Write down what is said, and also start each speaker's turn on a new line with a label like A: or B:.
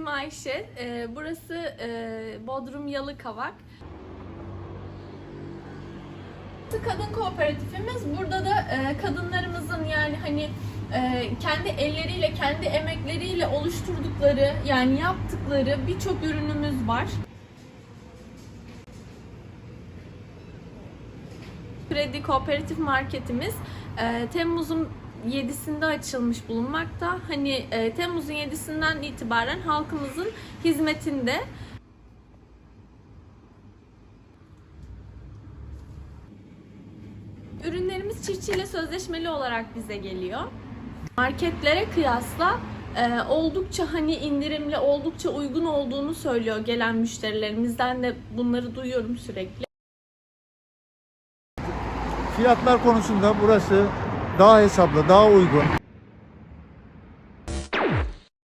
A: Ayşe. Ee, burası e, Bodrum Yalıkavak. Kadın kooperatifimiz. Burada da e, kadınlarımızın yani hani e, kendi elleriyle, kendi emekleriyle oluşturdukları yani yaptıkları birçok ürünümüz var. Kredi Kooperatif Marketimiz e, Temmuz'un 7'sinde açılmış bulunmakta. Hani e, Temmuz'un 7'sinden itibaren halkımızın hizmetinde. Ürünlerimiz çiftçiyle sözleşmeli olarak bize geliyor. Marketlere kıyasla e, oldukça hani indirimli, oldukça uygun olduğunu söylüyor gelen müşterilerimizden de bunları duyuyorum sürekli.
B: Fiyatlar konusunda burası daha hesaplı, daha uygun.